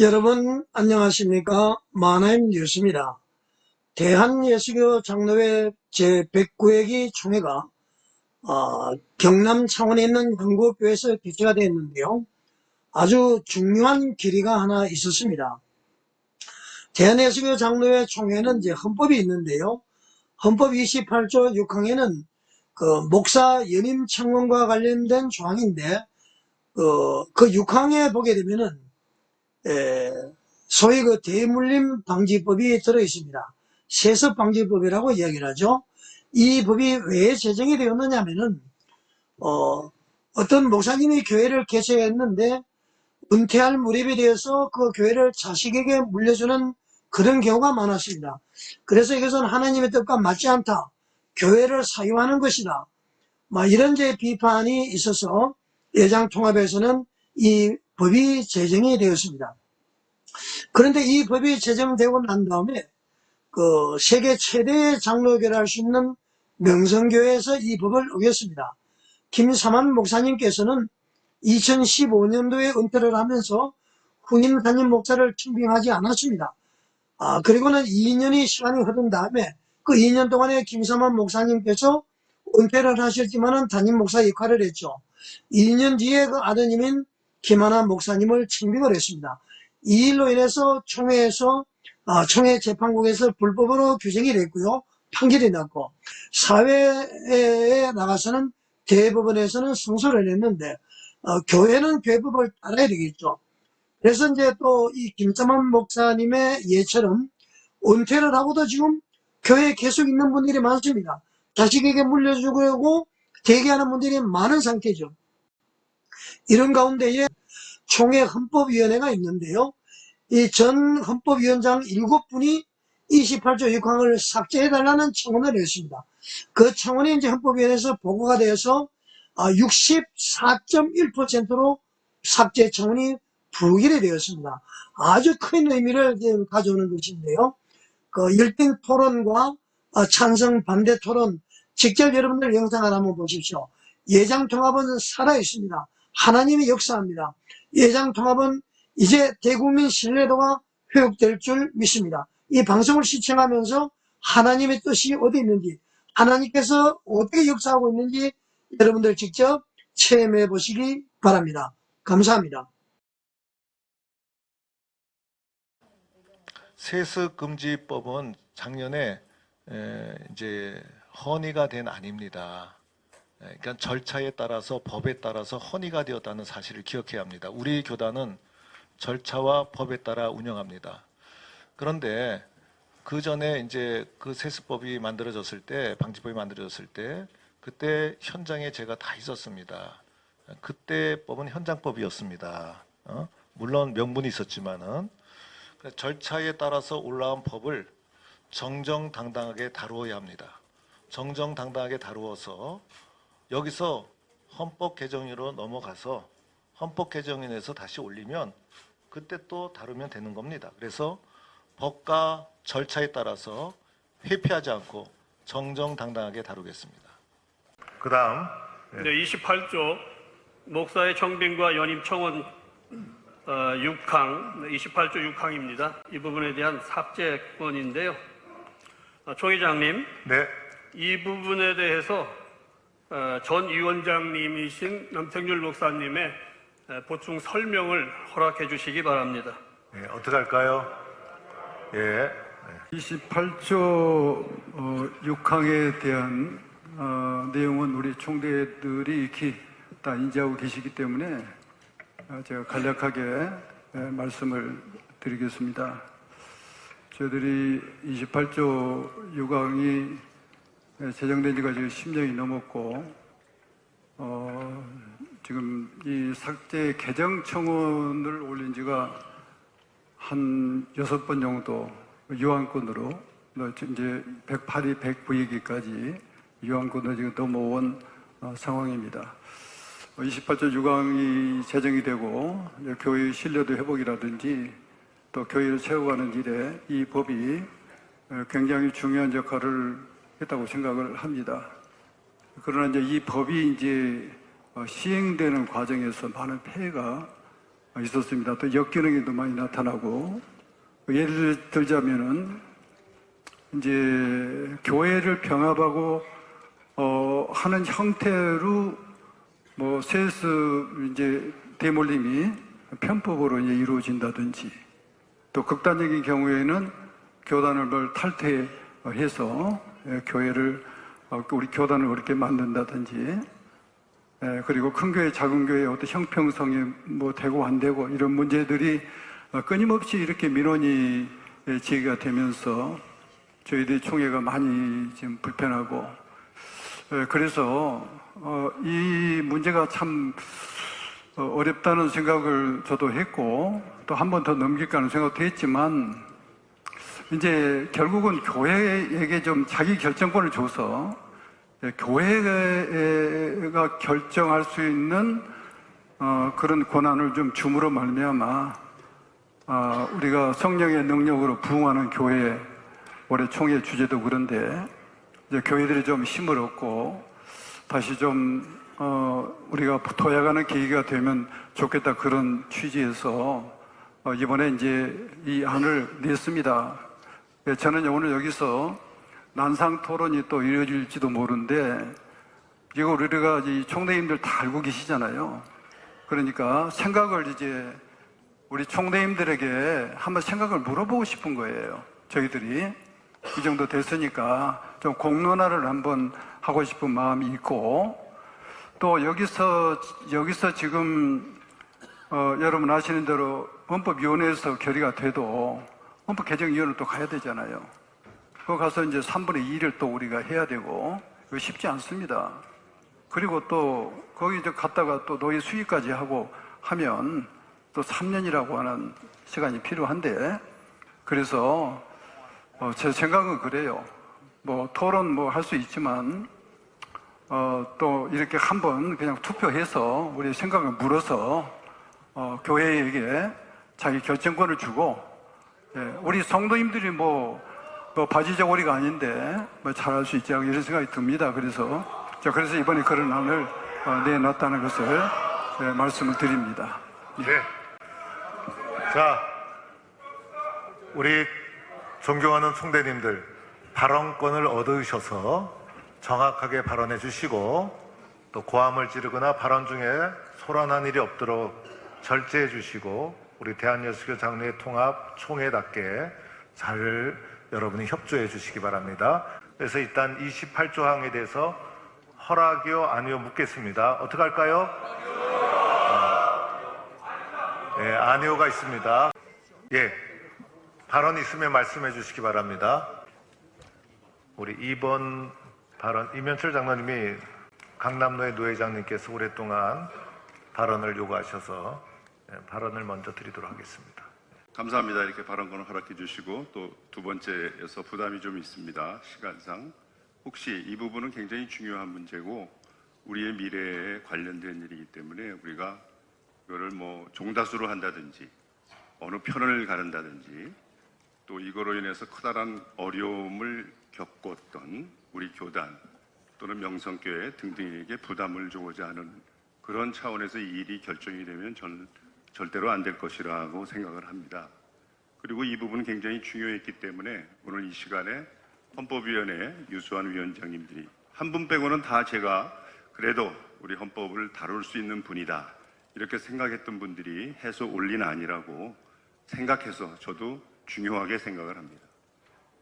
여러분 안녕하십니까 만화임 뉴스입니다. 대한예수교 장로회 제109회기 총회가 어, 경남 창원에 있는 한국교회에서 개최가 되었는데요. 아주 중요한 결의가 하나 있었습니다. 대한예수교 장로회 총회는 이제 헌법이 있는데요. 헌법 28조 6항에는 그 목사 연임 청원과 관련된 조항인데 어, 그 6항에 보게 되면은 에, 소위 그 대물림 방지법이 들어 있습니다. 세습 방지법이라고 이야기를 하죠. 이 법이 왜 제정이 되었느냐면은 어, 어떤 목사님이 교회를 개최했는데 은퇴할 무렵이 되어서 그 교회를 자식에게 물려주는 그런 경우가 많았습니다. 그래서 이것은 하나님의 뜻과 맞지 않다. 교회를 사유하는 것이다. 막 이런 제 비판이 있어서 예장 통합에서는 이 법이 제정이 되었습니다. 그런데 이 법이 제정되고 난 다음에 그 세계 최대의 장로교를 할 수 있는 명성교회에서 이 법을 어겼습니다. 김사만 목사님께서는 2015년도에 은퇴를 하면서 후임 담임 목사를 청빙하지 않았습니다. 아, 그리고는 2년이 시간이 흐른 다음에 그 2년 동안에 김사만 목사님께서 은퇴를 하셨지만은 담임 목사 역할을 했죠. 2년 뒤에 그 아드님인 김하나 목사님을 청빙을 했습니다. 이 일로 인해서 총회에서 아, 총회 재판국에서 불법으로 규정이 됐고요. 판결이 났고 사회에 나가서는 대법원에서는 승소를 했는데 어, 교회는 교회법을 따라야 되겠죠. 그래서 이제 또 이 김자만 목사님의 예처럼 은퇴를 하고도 지금 교회에 계속 있는 분들이 많습니다. 자식에게 물려주고 대기하는 분들이 많은 상태죠. 이런 가운데에 총회 헌법위원회가 있는데요. 이 전 헌법위원장 7분이 28조 6항을 삭제해달라는 청원을 했습니다. 그 청원이 이제 헌법위원회에서 보고가 되어서 64.1%로 삭제 청원이 부결이 되었습니다. 아주 큰 의미를 가져오는 것인데요. 그 1등 토론과 어, 찬성 반대 토론 직접 여러분들 영상을 한번 보십시오. 예장 통합은 살아 있습니다. 하나님이 역사합니다. 예장 통합은 이제 대국민 신뢰도가 회복될 줄 믿습니다. 이 방송을 시청하면서 하나님의 뜻이 어디 있는지, 하나님께서 어떻게 역사하고 있는지 여러분들 직접 체험해 보시기 바랍니다. 감사합니다. 세습금지법은 작년에 에, 이제 헌의가 된 안입니다. 에, 그러니까 절차에 따라서 법에 따라서 헌의가 되었다는 사실을 기억해야 합니다. 우리 교단은 절차와 법에 따라 운영합니다. 그런데 그 전에 이제 그 세습법이 만들어졌을 때, 방지법이 만들어졌을 때, 그때 현장에 제가 다 있었습니다. 그때 법은 현장법이었습니다. 어? 물론 명분이 있었지만은 그 절차에 따라서 올라온 법을 정정당당하게 다루어야 합니다. 정정당당하게 다루어서 여기서 헌법 개정으로 넘어가서 헌법 개정인에서 다시 올리면 그때 또 다루면 되는 겁니다. 그래서 법과 절차에 따라서 회피하지 않고 정정당당하게 다루겠습니다. 그다음 네, 28조 목사의 청빙과 연임 청원 어, 6항, 28조 6항입니다. 이 부분에 대한 삭제권인데요. 어, 총 회장님, 네 이 부분에 대해서 어, 전 위원장님이신 남청률 목사님의 어, 보충 설명을 허락해 주시기 바랍니다. 예, 어떻게 할까요? 예 28조 어, 6항에 대한 어, 내용은 우리 총대들이 익히 다 인지하고 계시기 때문에 어, 제가 간략하게 예, 말씀을 드리겠습니다. 저희들이 28조 6항이 제정된 지가 지금 10년이 넘었고 어, 지금 이 삭제 개정 청원을 올린 지가 한 여섯 번 정도 유한권으로 뭐 이제 108위, 109위기까지 유한권으로 지금 넘어온 어, 상황입니다. 28조 6항이 제정이 되고 교회 신뢰도 회복이라든지 또 교회를 세워가는 일에 이 법이 어, 굉장히 중요한 역할을 했다고 생각을 합니다. 그러나 이제 이 법이 이제 어, 시행되는 과정에서 많은 폐해가 있었습니다. 또 역기능에도 많이 나타나고 예를 들자면은 이제 교회를 병합하고 어, 하는 형태로 뭐 세스 이제 대몰림이 편법으로 이제 이루어진다든지 또 극단적인 경우에는 교단을 뭘 탈퇴해서 예, 교회를 어, 우리 교단을 그렇게 만든다든지 예, 그리고 큰 교회, 작은 교회 어떤 형평성이 뭐 되고 안 되고 이런 문제들이 어, 끊임없이 이렇게 민원이 예, 제기가 되면서 저희들이 총회가 많이 지금 불편하고 예, 그래서 어, 이 문제가 참 어, 어렵다는 생각을 저도 했고 또 한 번 더 넘길까 하는 생각도 했지만 이제 결국은 교회에게 좀 자기 결정권을 줘서 예, 교회가 결정할 수 있는 어, 그런 권한을 좀 줌으로 말미암아 아, 우리가 성령의 능력으로 부흥하는 교회 올해 총회 주제도 그런데 이제 교회들이 좀 힘을 얻고 다시 좀 어, 우리가 도약하는 계기가 되면 좋겠다 그런 취지에서 어, 이번에 이제 이 안을 냈습니다. 예, 저는 오늘 여기서 난상 토론이 또 이루어질지도 모르는데 이거 우리가 이 총대님들 다 알고 계시잖아요. 그러니까 생각을 이제 우리 총대님들에게 한번 생각을 물어보고 싶은 거예요. 저희들이 이 정도 됐으니까 좀 공론화를 한번 하고 싶은 마음이 있고 또 여기서 여기서 지금 어, 여러분 아시는 대로 헌법위원회에서 결의가 돼도 헌법 개정위원회 또 가야 되잖아요. 그거 가서 이제 3분의 2를 또 우리가 해야 되고 이거 쉽지 않습니다. 그리고 또 거기 이제 갔다가 또 노예 수위까지 하고 하면 또 3년이라고 하는 시간이 필요한데 그래서 어, 제 생각은 그래요. 뭐 토론 뭐 할 수 있지만 어, 또 이렇게 한번 그냥 투표해서 우리 생각을 물어서 어, 교회에게 자기 결정권을 주고 예, 우리 성도님들이 뭐, 뭐 바지저고리가 아닌데 뭐 잘할 수 있지 이런 생각이 듭니다. 그래서 자 그래서 이번에 그런 안을 어, 내놨다는 것을 예, 말씀을 드립니다. 네. 자, 우리 존경하는 총대님들 발언권을 얻으셔서 정확하게 발언해 주시고 또 고함을 지르거나 발언 중에 소란한 일이 없도록 절제해 주시고 우리 대한예수교 장로회 통합 총회답게 잘 여러분이 협조해 주시기 바랍니다. 그래서 일단 28조 항에 대해서 허락이요 아니요 묻겠습니다. 어떻게 할까요? 네, 아니오가 있습니다. 예. 발언 있으면 말씀해 주시기 바랍니다. 우리 2번 발언, 이면철 장로님이 강남로의 노회장님께서 오랫동안 발언을 요구하셔서 예, 발언을 먼저 드리도록 하겠습니다. 감사합니다. 이렇게 발언권을 허락해 주시고 또 두 번째에서 부담이 좀 있습니다. 시간상. 혹시 이 부분은 굉장히 중요한 문제고 우리의 미래에 관련된 일이기 때문에 우리가 이거를 뭐 종다수로 한다든지 어느 편을 가른다든지 또 이거로 인해서 커다란 어려움을 겪었던 우리 교단 또는 명성교회 등등에게 부담을 주고자 하는 그런 차원에서 이 일이 결정이 되면 저는 절대로 안 될 것이라고 생각을 합니다. 그리고 이 부분은 굉장히 중요했기 때문에 오늘 이 시간에 헌법위원회 유수한 위원장님들이 한 분 빼고는 다 제가 그래도 우리 헌법을 다룰 수 있는 분이다. 이렇게 생각했던 분들이 해서 올린 아니라고 생각해서 저도 중요하게 생각을 합니다.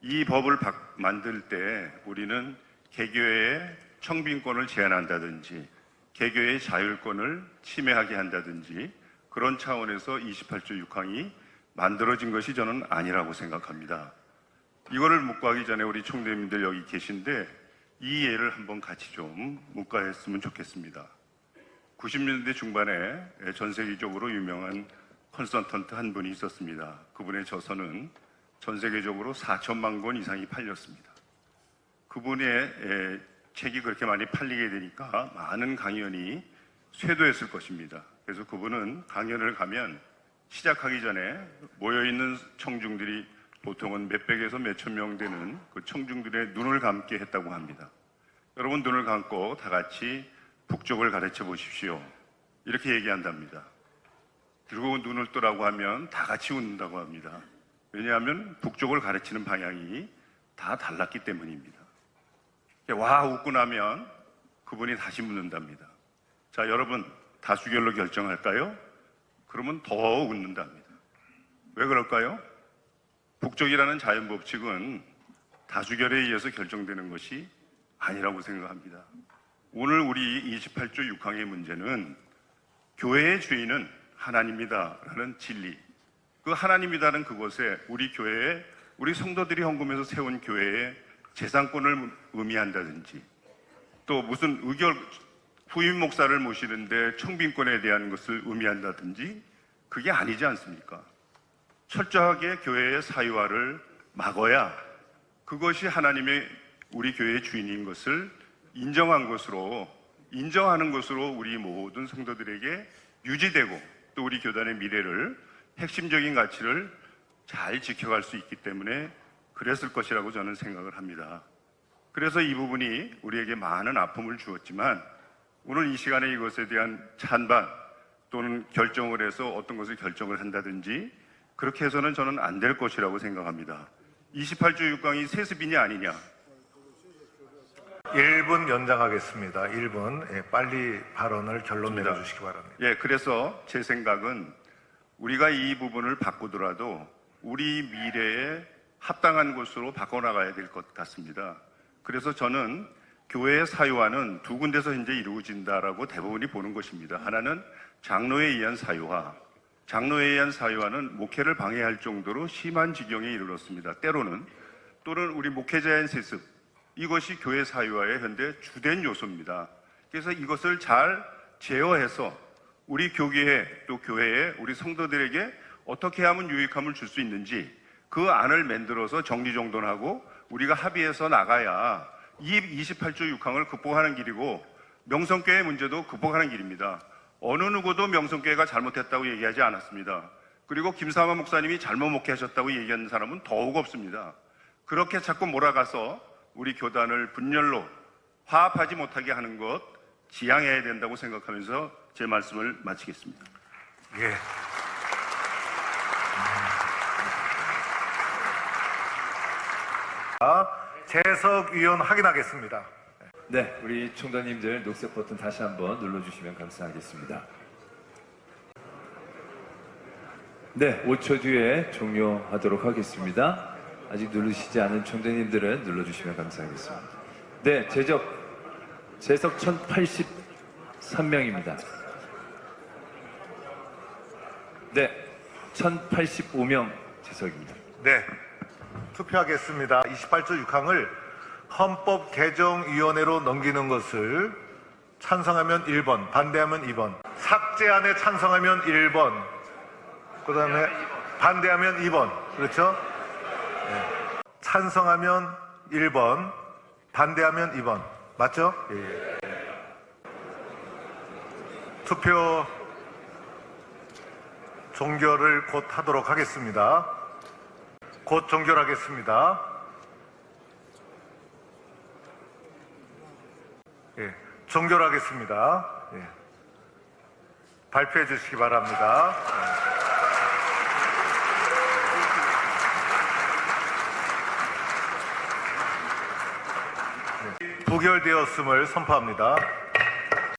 이 법을 바- 만들 때 우리는 개교의 청빈권을 제한한다든지 개교의 자율권을 침해하게 한다든지 그런 차원에서 28조 6항이 만들어진 것이 저는 아니라고 생각합니다. 이거를 묵과하기 전에 우리 총대님들 여기 계신데 이 예를 한번 같이 좀 묵과했으면 좋겠습니다. 90년대 중반에 전 세계적으로 유명한 컨설턴트 한 분이 있었습니다. 그분의 저서는 전 세계적으로 4천만 권 이상이 팔렸습니다. 그분의 에, 책이 그렇게 많이 팔리게 되니까 많은 강연이 쇄도했을 것입니다. 그래서 그분은 강연을 가면 시작하기 전에 모여있는 청중들이 보통은 몇백에서 몇천 명 되는 그 청중들의 눈을 감게 했다고 합니다. 여러분 눈을 감고 다 같이 북쪽을 가르쳐 보십시오. 이렇게 얘기한답니다. 그리고 눈을 뜨라고 하면 다 같이 웃는다고 합니다. 왜냐하면 북쪽을 가르치는 방향이 다 달랐기 때문입니다. 와 웃고 나면 그분이 다시 묻는답니다. 자 여러분 다수결로 결정할까요? 그러면 더 웃는답니다. 왜 그럴까요? 북쪽이라는 자연 법칙은 다수결에 의해서 결정되는 것이 아니라고 생각합니다. 오늘 우리 28조 6항의 문제는 교회의 주인은 하나님이다라는 진리. 그 하나님이다는 그것에 우리 교회에 우리 성도들이 헌금해서 세운 교회의 재산권을 의미한다든지 또 무슨 의결 후임 목사를 모시는데 청빈권에 대한 것을 의미한다든지 그게 아니지 않습니까? 철저하게 교회의 사유화를 막아야 그것이 하나님의 우리 교회의 주인인 것을 인정한 것으로 인정하는 것으로 우리 모든 성도들에게 유지되고 또 우리 교단의 미래를 핵심적인 가치를 잘 지켜갈 수 있기 때문에 그랬을 것이라고 저는 생각을 합니다. 그래서 이 부분이 우리에게 많은 아픔을 주었지만 오늘 이 시간에 이것에 대한 찬반 또는 결정을 해서 어떤 것을 결정을 한다든지 그렇게 해서는 저는 안 될 것이라고 생각합니다. 28조 6강이 세습이냐 아니냐 1분 연장하겠습니다. 1분. 예, 빨리 발언을 결론 좋습니다. 내려주시기 바랍니다. 예, 그래서 제 생각은 우리가 이 부분을 바꾸더라도 우리 미래에 합당한 곳으로 바꿔나가야 될 것 같습니다. 그래서 저는 교회의 사유화는 두 군데서 현재 이루어진다라고 대부분이 보는 것입니다. 하나는 장로에 의한 사유화. 장로에 의한 사유화는 목회를 방해할 정도로 심한 지경에 이르렀습니다. 때로는 또는 우리 목회자의 세습. 이것이 교회 사유화의 현재 주된 요소입니다. 그래서 이것을 잘 제어해서 우리 교계에 또 교회에 우리 성도들에게 어떻게 하면 유익함을 줄 수 있는지 그 안을 만들어서 정리정돈하고 우리가 합의해서 나가야 이 28조 6항을 극복하는 길이고 명성교회 문제도 극복하는 길입니다. 어느 누구도 명성교회가 잘못했다고 얘기하지 않았습니다. 그리고 김사마 목사님이 잘못 목회하셨다고 얘기하는 사람은 더욱 없습니다. 그렇게 자꾸 몰아가서 우리 교단을 분열로 화합하지 못하게 하는 것 지양해야 된다고 생각하면서 제 말씀을 마치겠습니다. 예. 자, 재석 위원 확인하겠습니다. 네, 우리 총장님들 녹색 버튼 다시 한번 눌러주시면 감사하겠습니다. 네, 5초 뒤에 종료하도록 하겠습니다. 아직 누르시지 않은 총장님들은 눌러주시면 감사하겠습니다. 네, 제적, 재석 1083명입니다. 네, 1085명 재석입니다. 네. 투표하겠습니다. 28조 6항을 헌법 개정위원회로 넘기는 것을 찬성하면 1번, 반대하면 2번. 삭제안에 찬성하면 1번. 그 다음에 반대하면 2번. 그렇죠? 네. 찬성하면 1번, 반대하면 2번. 맞죠? 예. 투표 종결을 곧 하도록 하겠습니다. 곧 종결하겠습니다. 예, 종결하겠습니다. 예. 발표해 주시기 바랍니다. 예. 부결되었음을 선포합니다.